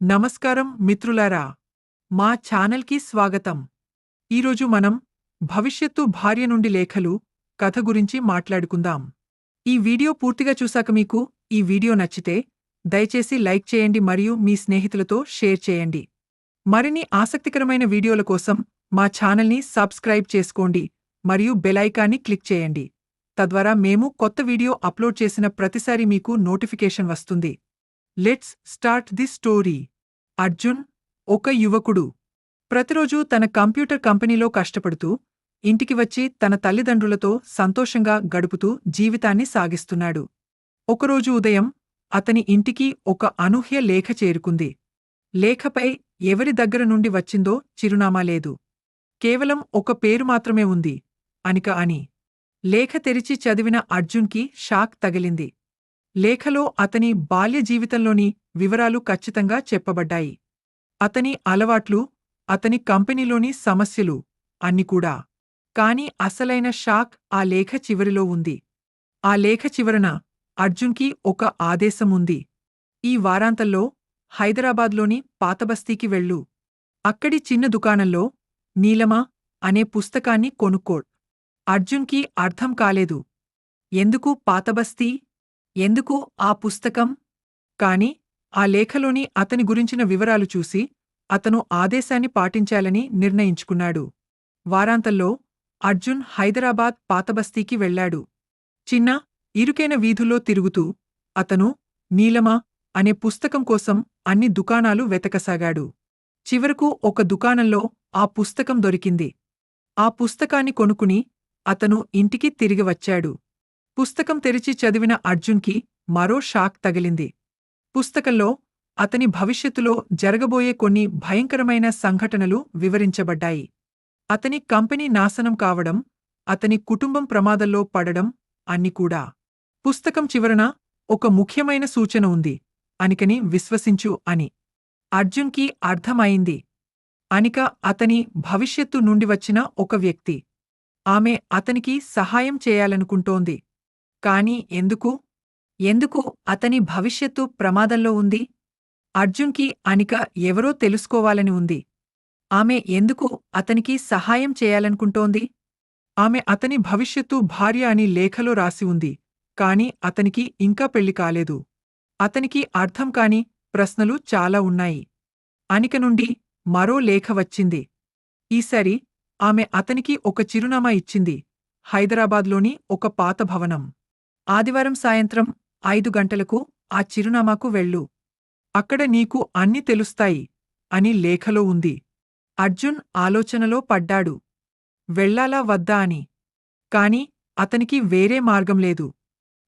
నమస్కారం మిత్రులారా మా ఛానల్కి స్వాగతం. ఈరోజు మనం భవిష్యత్తు భార్య నుండి లేఖలు కథ గురించి మాట్లాడుకుందాం. ఈ వీడియో పూర్తిగా చూశాక మీకు ఈ వీడియో నచ్చితే దయచేసి లైక్ చేయండి మరియు మీ స్నేహితులతో షేర్ చేయండి. మరిన్ని ఆసక్తికరమైన వీడియోల కోసం మా ఛానల్ని సబ్స్క్రైబ్ చేసుకోండి మరియు బెలైకాన్ని క్లిక్ చేయండి. తద్వారా మేము కొత్త వీడియో అప్లోడ్ చేసిన ప్రతిసారి మీకు నోటిఫికేషన్ వస్తుంది. Let's start the story. Arjun ఒక యువకుడు. ప్రతిరోజూ తన కంప్యూటర్ కంపెనీలో కష్టపడుతూ ఇంటికి వచ్చి తన తల్లిదండ్రులతో సంతోషంగా గడుపుతూ జీవితాన్ని సాగిస్తున్నాడు. ఒకరోజు ఉదయం అతని ఇంటికి ఒక అనూహ్య లేఖ చేరుకుంది. లేఖపై ఎవరి దగ్గర నుండి వచ్చిందో చిరునామా లేదు. కేవలం ఒక పేరు మాత్రమే ఉంది. అనిక అని. లేఖ తెరిచి చదివిన అర్జున్కి షాక్ తగిలింది. లేఖలో అతని బాల్య జీవితంలోని వివరాలు ఖచ్చితంగా చెప్పబడ్డాయి. అతని అలవాట్లు అతని కంపెనీలోని సమస్యలు అన్ని కూడా. కాని అసలైన షాక్ ఆ లేఖ చివరిలో ఉంది. ఆ లేఖ చివరన అర్జున్కి ఒక ఆదేశం ఉంది. ఈ వారాంతంలో హైదరాబాద్లోని పాతబస్తీకి వెళ్ళు. అక్కడి చిన్న దుకాణంలో నీలమా అనే పుస్తకాన్ని కొనుక్కో. అర్జున్కి అర్థం కాలేదు. ఎందుకు పాతబస్తీ? ఎందుకు ఆ పుస్తకం? కాని ఆ లేఖలోని అతని గురించిన వివరాలు చూసి అతను ఆదేశాన్ని పాటించాలని నిర్ణయించుకున్నాడు. వారాంతంలో అర్జున్ హైదరాబాద్ పాతబస్తీకి వెళ్ళాడు చిన్న ఇరుకైన వీధుల్లో తిరుగుతూ అతను నీలమా అనే పుస్తకం కోసం అన్ని దుకాణాలు వెతకసాగాడు. చివరకు ఒక దుకాణంలో ఆ పుస్తకం దొరికింది. ఆ పుస్తకాన్ని కొనుక్కుని అతను ఇంటికి తిరిగి వచ్చాడు. పుస్తకం తెరిచి చదివిన అర్జున్కి మరో షాక్ తగిలింది. పుస్తకంలో అతని భవిష్యత్తులో జరగబోయే కొన్ని భయంకరమైన సంఘటనలు వివరించబడ్డాయి. అతని కంపెనీ నాశనం కావడం అతని కుటుంబం ప్రమాదంలో పడడం అన్ని కూడా. పుస్తకం చివరన ఒక ముఖ్యమైన సూచన ఉంది. అనికని విశ్వసించు అని. అర్జున్కి అర్థమైంది. అనిక అతని భవిష్యత్తు నుండి వచ్చిన ఒక వ్యక్తి. ఆమె అతనికి సహాయం చేయాలనుకుంటోంది. కాని ఎందుకు? ఎందుకు అతని భవిష్యత్తు ప్రమాదంలో ఉంది? అర్జున్కి అనిక ఎవరో తెలుసుకోవాలని ఉంది. ఆమె ఎందుకు అతనికి సహాయం చేయాలనుకుంటోంది? ఆమె అతని భవిష్యత్తు భార్య అని లేఖలో రాసి ఉంది కాని అతనికి ఇంకా పెళ్ళి కాలేదు. అతనికి అర్థం కాని ప్రశ్నలు చాలా ఉన్నాయి. అనిక నుండి మరో లేఖ వచ్చింది. ఈసారి ఆమె అతనికి ఒక చిరునామా ఇచ్చింది హైదరాబాద్లోని ఒక పాత భవనం. ఆదివారం సాయంత్రం ఐదు గంటలకు ఆ చిరునామాకు వెళ్ళు. అక్కడ నీకు అన్ని తెలుస్తాయి అని లేఖలో ఉంది. అర్జున్ ఆలోచనలో పడ్డాడు. వెళ్ళాలా వద్దా అని. కాని అతనికి వేరే మార్గం లేదు.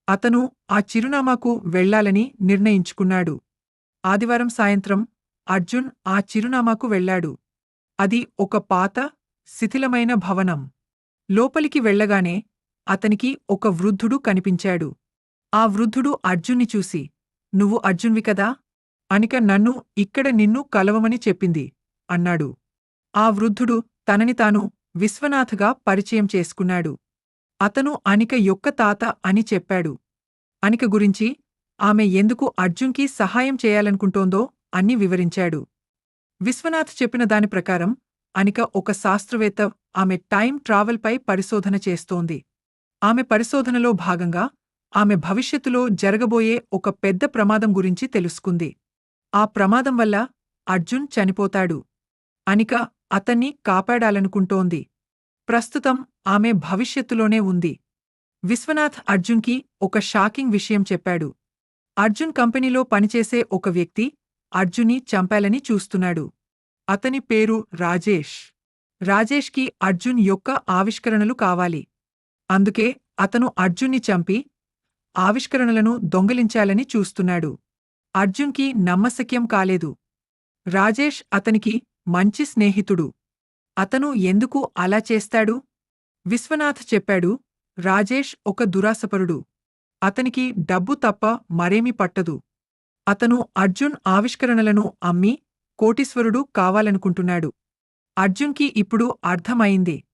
అతను ఆ చిరునామాకు వెళ్ళాలని నిర్ణయించుకున్నాడు. ఆదివారం సాయంత్రం అర్జున్ ఆ చిరునామాకు వెళ్ళాడు అది ఒక పాత శిథిలమైన భవనం. లోపలికి వెళ్ళగానే అతనికి ఒక వృద్ధుడు కనిపించాడు. ఆ వృద్ధుడు అర్జున్ని చూసి నువ్వు అర్జున్వి కదా? అనిక నన్ను ఇక్కడ నిన్ను కలవమని చెప్పింది అన్నాడు. ఆ వృద్ధుడు తనని తాను విశ్వనాథగా పరిచయం చేసుకున్నాడు. అతను అనిక యొక్క తాత అని చెప్పాడు. అనిక గురించి ఆమె ఎందుకు అర్జున్కి సహాయం చేయాలనుకుంటోందో అన్ని వివరించాడు. విశ్వనాథ్ చెప్పిన దాని ప్రకారం అనిక ఒక శాస్త్రవేత్త ఆమె టైం ట్రావెల్పై పరిశోధన చేస్తోంది. ఆమె పరిశోధనలో భాగంగా ఆమె భవిష్యత్తులో జరగబోయే ఒక పెద్ద ప్రమాదం గురించి తెలుసుకుంది. ఆ ప్రమాదం వల్ల అర్జున్ చనిపోతాడు. అనిక అతన్ని కాపాడాలనుకుంటోంది. ప్రస్తుతం ఆమె భవిష్యత్తులోనే ఉంది. విశ్వనాథ్ అర్జున్కి ఒక షాకింగ్ విషయం చెప్పాడు. అర్జున్ కంపెనీలో పనిచేసే ఒక వ్యక్తి అర్జున్ని చంపాలని చూస్తున్నాడు. అతని పేరు రాజేష్. రాజేష్కి అర్జున్ యొక్క ఆవిష్కరణలు కావాలి. అందుకే అతను అర్జున్ని చంపి ఆవిష్కరణలను దొంగిలించాలని చూస్తున్నాడు. అర్జున్కి నమ్మశక్యం కాలేదు. రాజేష్ అతనికి మంచి స్నేహితుడు. అతను ఎందుకు అలా చేస్తాడు? విశ్వనాథ్ చెప్పాడు రాజేష్ ఒక దురాసపరుడు అతనికి డబ్బు తప్ప మరేమీ పట్టదు. అతను అర్జున్ ఆవిష్కరణలను అమ్మి కోటీశ్వరుడు కావాలనుకుంటున్నాడు. అర్జున్కి ఇప్పుడు అర్థమైంది.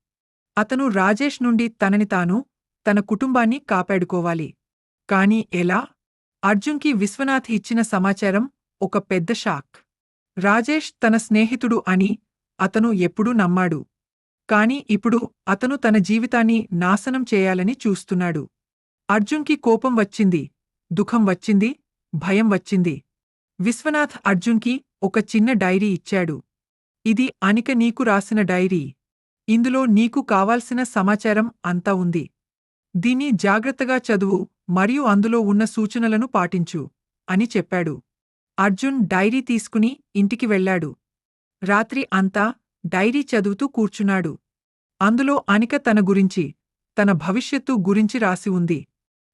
అతను రాజేష్ నుండి తనని తాను తన కుటుంబాన్ని కాపాడుకోవాలి. కాని ఎలా? అర్జున్కి విశ్వనాథ్ ఇచ్చిన సమాచారం ఒక పెద్ద షాక్. రాజేష్ తన స్నేహితుడు అని అతను ఎప్పుడూ నమ్మాడు. కాని ఇప్పుడు అతను తన జీవితాన్ని నాశనం చేయాలని చూస్తున్నాడు. అర్జున్కి కోపం వచ్చింది దుఃఖం వచ్చింది భయం వచ్చింది. విశ్వనాథ్ అర్జున్కి ఒక చిన్న డైరీ ఇచ్చాడు. ఇది అనిక నీకు రాసిన డైరీ. ఇందులో నీకు కావాల్సిన సమాచారం అంతా ఉంది. దీన్ని జాగ్రత్తగా చదువు మరియు అందులో ఉన్న సూచనలను పాటించు అని చెప్పాడు. అర్జున్ డైరీ తీసుకుని ఇంటికి వెళ్ళాడు. రాత్రి అంతా డైరీ చదువుతూ కూర్చున్నాడు. అందులో అనిక తన గురించి తన భవిష్యత్తు గురించి రాసి ఉంది.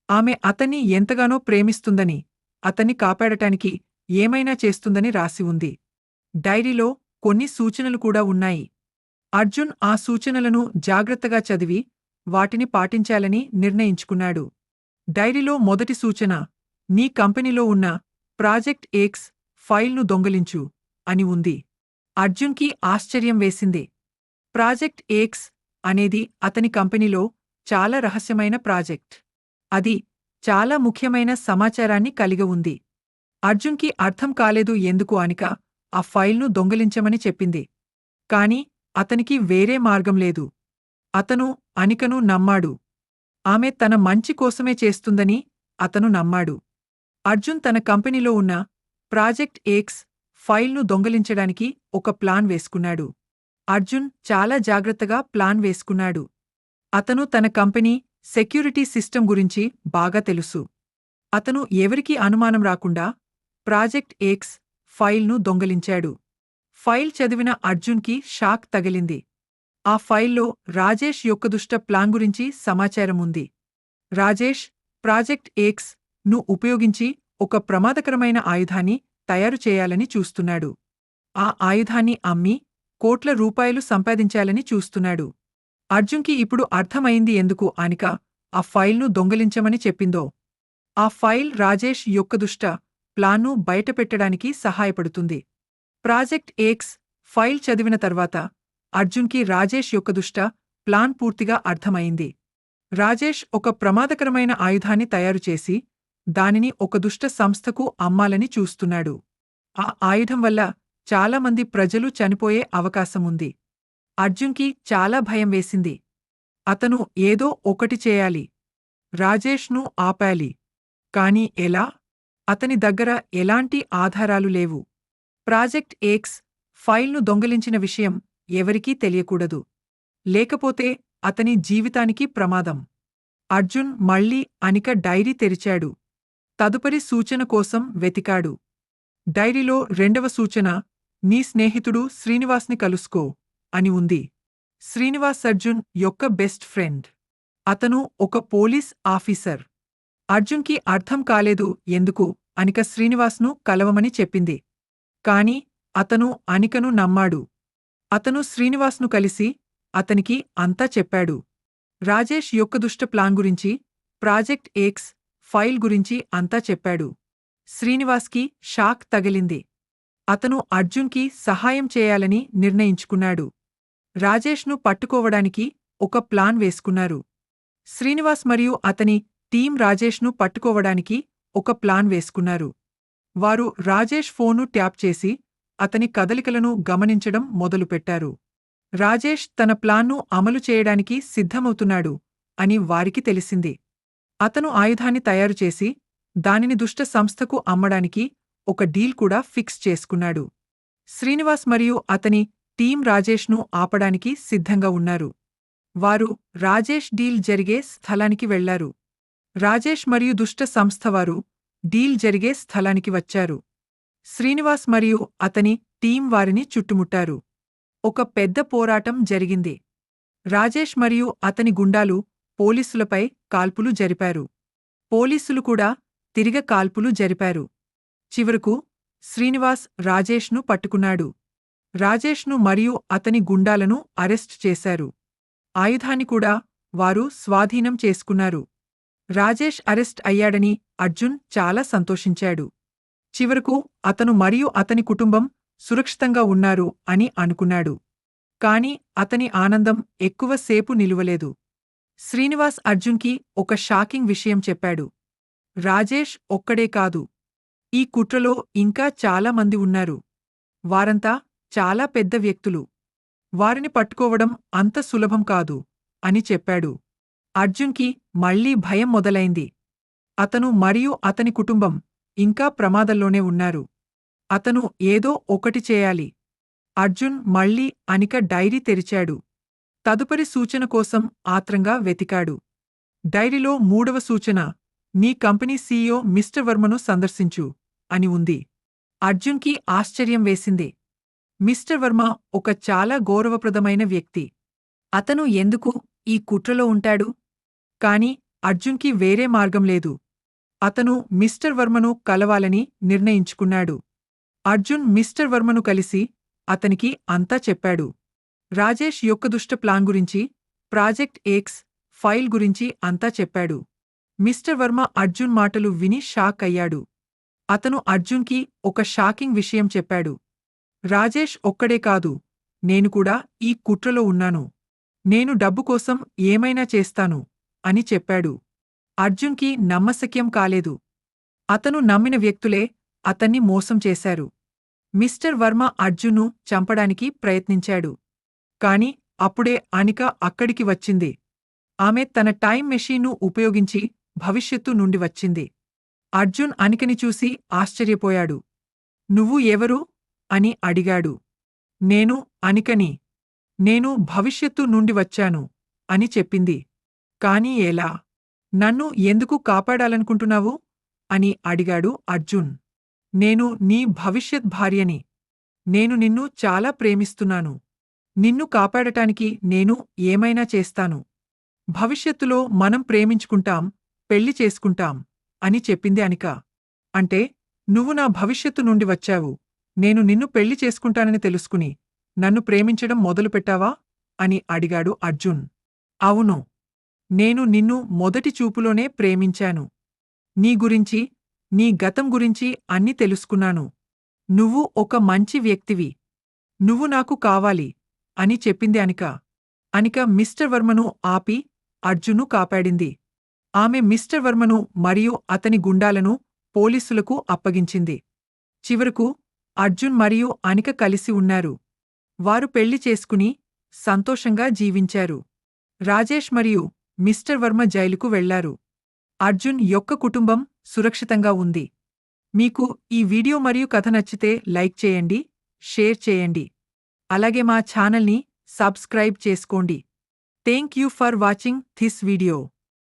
ఆమె అతన్ని ఎంతగానో ప్రేమిస్తుందని అతన్ని కాపాడటానికి ఏమైనా చేస్తుందని రాసి ఉంది. డైరీలో కొన్ని సూచనలు కూడా ఉన్నాయి. అర్జున్ ఆ సూచనలను జాగ్రత్తగా చదివి వాటిని పాటించాలని నిర్ణయించుకున్నాడు. డైరీలో మొదటి సూచన నీ కంపెనీలో ఉన్న ప్రాజెక్ట్ ఎక్స్ ఫైల్ను దొంగలించు అని ఉంది. అర్జున్కి ఆశ్చర్యం వేసింది. ప్రాజెక్ట్ ఎక్స్ అనేది అతని కంపెనీలో చాలా రహస్యమైన ప్రాజెక్ట్. అది చాలా ముఖ్యమైన సమాచారాన్ని కలిగి ఉంది. అర్జున్కి అర్థం కాలేదు ఎందుకు అనిక ఆ ఫైల్ను దొంగలించమని చెప్పింది. కాని అతనికి వేరే మార్గం లేదు. అతను అనికను నమ్మాడు. ఆమె తన మంచి కోసమే చేస్తుందని అతను నమ్మాడు. అర్జున్ తన కంపెనీలో ఉన్న ప్రాజెక్ట్ ఎక్స్ ఫైల్ను దొంగలించడానికి ఒక ప్లాన్ వేసుకున్నాడు. అర్జున్ చాలా జాగ్రత్తగా ప్లాన్ వేసుకున్నాడు. అతను తన కంపెనీ సెక్యూరిటీ సిస్టమ్ గురించి బాగా తెలుసు. అతను ఎవరికీ అనుమానం రాకుండా ప్రాజెక్ట్ ఎక్స్ ఫైల్ను దొంగలించాడు. ఫైల్ చదివిన అర్జున్కి షాక్ తగిలింది. ఆ ఫైల్లో రాజేష్ యొక్క దుష్ట ప్లాన్ గురించి సమాచారం ఉంది రాజేష్ ప్రాజెక్ట్ ఎక్స్ను ఉపయోగించి ఒక ప్రమాదకరమైన ఆయుధాన్ని తయారు చేయాలని చూస్తున్నాడు. ఆ ఆయుధాన్ని అమ్మి కోట్ల రూపాయలు సంపాదించాలని చూస్తున్నాడు. అర్జున్కి ఇప్పుడు అర్థమైంది ఎందుకు అనిక ఆ ఫైల్ను దొంగలించమని చెప్పిందో. ఆ ఫైల్ రాజేష్ యొక్క దుష్ట ప్లాన్ను బయటపెట్టడానికి సహాయపడుతుంది. ప్రాజెక్ట్ ఎక్స్ ఫైల్ చదివిన తర్వాత అర్జున్కి రాజేష్ యొక్క దుష్ట ప్లాన్ పూర్తిగా అర్థమైంది. రాజేష్ ఒక ప్రమాదకరమైన ఆయుధాన్ని తయారుచేసి దానిని ఒక దుష్ట సంస్థకు అమ్మాలని చూస్తున్నాడు. ఆ ఆయుధం వల్ల చాలామంది ప్రజలు చనిపోయే అవకాశముంది అర్జున్కి చాలా భయం వేసింది. అతను ఏదో ఒకటి చేయాలి. రాజేష్ను ఆపాలి. కాని ఎలా? అతని దగ్గర ఎలాంటి ఆధారాలు లేవు. ప్రాజెక్ట్ ఎక్స్ ఫైల్ను దొంగిలించిన విషయం ఎవరికీ తెలియకూడదు. లేకపోతే అతని జీవితానికి ప్రమాదం. అర్జున్ మళ్ళీ అనిక డైరీ తెరిచాడు. తదుపరి సూచన కోసం వెతికాడు. డైరీలో రెండవ సూచన నీ స్నేహితుడు శ్రీనివాస్ని కలుసుకో అని ఉంది. శ్రీనివాస్ అర్జున్ యొక్క బెస్ట్ ఫ్రెండ్. అతను ఒక పోలీస్ ఆఫీసర్. అర్జున్కి అర్థం కాలేదు ఎందుకు అనిక శ్రీనివాస్ను కలవమని చెప్పింది. కాని అతను అనికను నమ్మాడు. అతను శ్రీనివాస్ను కలిసి అతనికి అంతా చెప్పాడు. రాజేష్ యొక్క దుష్ట ప్లాన్ గురించి ప్రాజెక్ట్ ఎక్స్ ఫైల్ గురించి అంతా చెప్పాడు. శ్రీనివాస్కి షాక్ తగిలింది. అతను అర్జున్కి సహాయం చేయాలని నిర్ణయించుకున్నాడు. రాజేష్ను పట్టుకోవడానికి ఒక ప్లాన్ వేసుకున్నారు. శ్రీనివాస్ మరియు అతని టీం రాజేష్ను పట్టుకోవడానికి ఒక ప్లాన్ వేసుకున్నారు. వారు రాజేష్ ఫోను ట్యాప్ చేసి అతని కదలికలను గమనించడం మొదలుపెట్టారు. రాజేష్ తన ప్లాన్ను అమలు చేయడానికి సిద్ధమవుతున్నాడు అని వారికి తెలిసింది. అతను ఆయుధాన్ని తయారుచేసి దానిని దుష్ట సంస్థకు అమ్మడానికి ఒక డీల్ కూడా ఫిక్స్ చేసుకున్నాడు. శ్రీనివాస్ మరియు అతని టీం రాజేష్ను ఆపడానికి సిద్ధంగా ఉన్నారు. వారు రాజేష్ డీల్ జరిగే స్థలానికి వెళ్ళారు. రాజేష్ మరియు దుష్ట సంస్థవారు డీల్ జరిగే స్థలానికి వచ్చారు. శ్రీనివాస్ మరియు అతని టీం వారిని చుట్టుముట్టారు. ఒక పెద్ద పోరాటం జరిగింది. రాజేష్ మరియు అతని గుండాలు పోలీసులపై కాల్పులు జరిపారు. పోలీసులు కూడా తిరిగ కాల్పులు జరిపారు. చివరకు శ్రీనివాస్ రాజేష్ను పట్టుకున్నాడు. రాజేష్ను మరియు అతని గుండాలను అరెస్ట్ చేశారు. ఆయుధాన్ని కూడా వారు స్వాధీనం చేసుకున్నారు. రాజేష్ అరెస్ట్ అయ్యాడని అర్జున్ చాలా సంతోషించాడు. చివరకు అతను మరియు అతని కుటుంబం సురక్షితంగా ఉన్నారు అని అనుకున్నాడు. కాని అతని ఆనందం ఎక్కువసేపు నిలువలేదు. శ్రీనివాస్ అర్జున్కి ఒక షాకింగ్ విషయం చెప్పాడు. రాజేష్ ఒక్కడే కాదు. ఈ కుట్రలో ఇంకా చాలా మంది ఉన్నారు. వారంతా చాలా పెద్ద వ్యక్తులు. వారిని పట్టుకోవడం అంత సులభం కాదు అని చెప్పాడు. అర్జున్కి మళ్ళీ భయం మొదలైంది. అతను మరియు అతని కుటుంబం ఇంకా ప్రమాదంలోనే ఉన్నారు. అతను ఏదో ఒకటి చేయాలి. అర్జున్ మళ్ళీ అనిక డైరీ తెరిచాడు. తదుపరి సూచన కోసం ఆత్రంగా వెతికాడు. డైరీలో మూడవ సూచన నీ కంపెనీ సీఈఓ మిస్టర్ వర్మను సందర్శించు అని ఉంది. అర్జున్కి ఆశ్చర్యం వేసింది. మిస్టర్ వర్మ ఒక చాలా గౌరవప్రదమైన వ్యక్తి. అతను ఎందుకు ఈ కుట్రలో ఉంటాడు? కాని అర్జున్కి వేరే మార్గం లేదు. అతను మిస్టర్ వర్మను కలవాలని నిర్ణయించుకున్నాడు. అర్జున్ మిస్టర్ వర్మను కలిసి అతనికి అంతా చెప్పాడు. రాజేష్ యొక్క దుష్ట ప్లాన్ గురించి ప్రాజెక్ట్ ఎక్స్ ఫైల్ గురించి అంతా చెప్పాడు. మిస్టర్ వర్మ అర్జున్ మాటలు విని షాక్ అయ్యాడు. అతను అర్జున్కి ఒక షాకింగ్ విషయం చెప్పాడు. రాజేష్ ఒక్కడే కాదు నేను కూడా ఈ కుట్రలో ఉన్నాను. నేను డబ్బు కోసం ఏమైనా చేస్తాను. అని చెప్పాడు. అర్జున్కి నమ్మశక్యం కాలేదు. అతను నమ్మిన వ్యక్తులే అతన్ని మోసం చేశారు. మిస్టర్ వర్మ అర్జున్ను చంపడానికి ప్రయత్నించాడు. కాని అప్పుడే అనిక అక్కడికి వచ్చింది. ఆమె తన టైం మెషీన్ను ఉపయోగించి భవిష్యత్తు నుండి వచ్చింది. అర్జున్ అనికని చూసి ఆశ్చర్యపోయాడు. నువ్వు ఎవరు? అని అడిగాడు. నేను అనికని. నేను భవిష్యత్తు నుండి వచ్చాను అని చెప్పింది. కాని ఎలా? నన్ను ఎందుకు కాపాడాలనుకుంటున్నావు? అని అడిగాడు అర్జున్. నేను నీ భవిష్యత్ భార్యని. నేను నిన్ను చాలా ప్రేమిస్తున్నాను. నిన్ను కాపాడటానికి నేను ఏమైనా చేస్తాను. భవిష్యత్తులో మనం ప్రేమించుకుంటాం పెళ్ళి చేసుకుంటాం అని చెప్పింది అనిక. అంటే నువ్వు నా భవిష్యత్తు నుండి వచ్చావు. నేను నిన్ను పెళ్ళి చేసుకుంటానని తెలుసుకుని నన్ను ప్రేమించడం మొదలుపెట్టావా? అని అడిగాడు అర్జున్. అవును. నేను నిన్ను మొదటి చూపులోనే ప్రేమించాను. నీ గురించి నీ గతం గురించి అన్ని తెలుసుకున్నాను. నువ్వు ఒక మంచి వ్యక్తివి. నువ్వు నాకు కావాలి అని చెప్పింది అనిక. అనిక మిస్టర్ వర్మను ఆపి అర్జును కాపాడింది. ఆమె మిస్టర్ వర్మను మరియు అతని గుండాలను పోలీసులకు అప్పగించింది. చివరకు అర్జున్ మరియు అనిక కలిసి ఉన్నారు. వారు పెళ్ళి చేసుకుని సంతోషంగా జీవించారు. రాజేష్ మరియు మిస్టర్ వర్మ జైలుకు వెళ్ళారు. అర్జున్ యొక్క కుటుంబం సురక్షితంగా ఉంది. మీకు ఈ వీడియో మరియు కథ నచ్చితే లైక్ చేయండి షేర్ చేయండి. అలాగే మా ఛానల్ని సబ్స్క్రైబ్ చేసుకోండి. Thank you for watching this video.